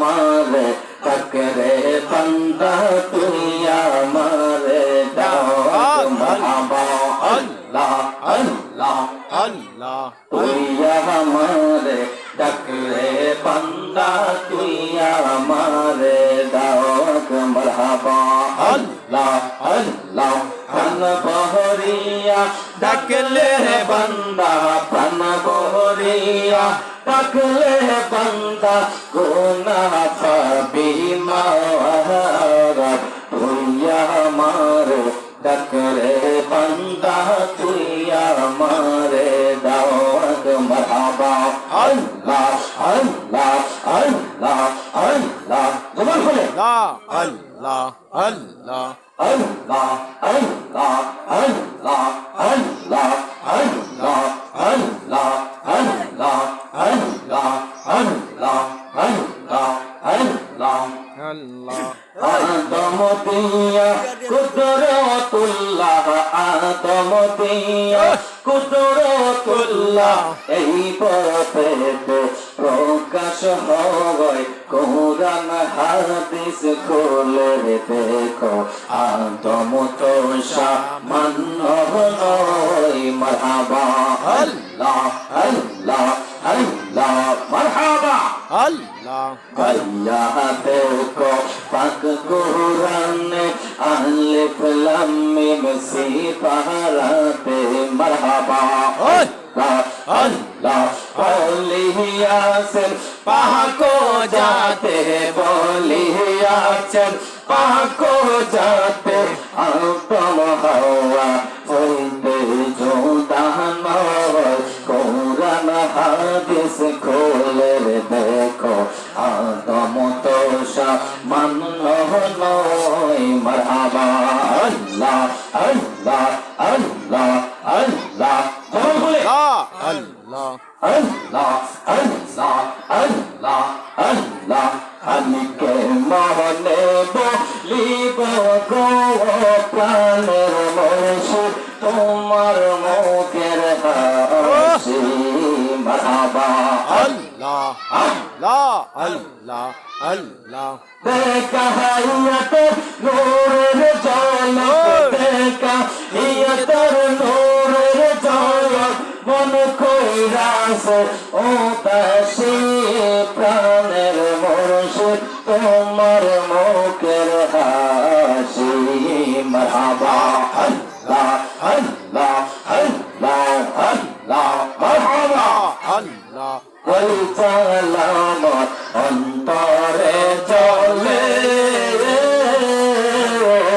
মারে তকরে বন্দা তুইয়া মারে আল্লাহ। ডাকলে বান্দা তুই আমারে দাওয়াত মারহাবা। আল্লাহ আল্লাহ, প্রাণ বহরিয়া ডাকলে হে বান্দা, প্রাণ বহরিয়া ডাকলে হে বান্দা গোনা পাবি মারা তুই আল্লাহ আল্লাহ আল্লাহ আল্লাহ জবান খুলে আল্লাহ আল্লাহ Allah, Allah, Allah, Allah, Allah, Allah, Allah, Allah, Allah, Allah, Allah. আল্লাহ আদম দিয়া কুদরতুল্লাহ আদম দিয়া কুদরতুল্লাহ এই পথেতে প্রকাশ হয়। কোরআন হাদিস খোলে দেখো আদম তো সামান্য নয় মারহাবা। আল্লাহ আল্লাহ আল্লাহ মারহাবা। আল্লাহ আল্লাহ দেখো পাক কোরআনে আলিফ লাম মিম সিফারাতে মারহাবা। আল্লাহ আল্লাহ বলিয়াছেন পাকো যাতে বলিয়াছেন পাকো যাতে আতম হাওয়া হইতে জোদান কোরআন হাদিস খোলে দেখো আদম তো সামান্য নয় মারহাবা আল্লাহ প্রাণের মনসু তোমার মুখের হাসি মারহাবা আল্লাহ আল্লাহ আল্লাহ আল্লাহ। দেখা হাইয়াতে নূরের জলক দেখা হিয়াতের নূরের জলক মন কইরাস ও তাসি প্রাণের رسول عمر موکر حاسی مرحبا. اللہ اللہ اللہ اللہ مرحبا. اللہ ولی تعالی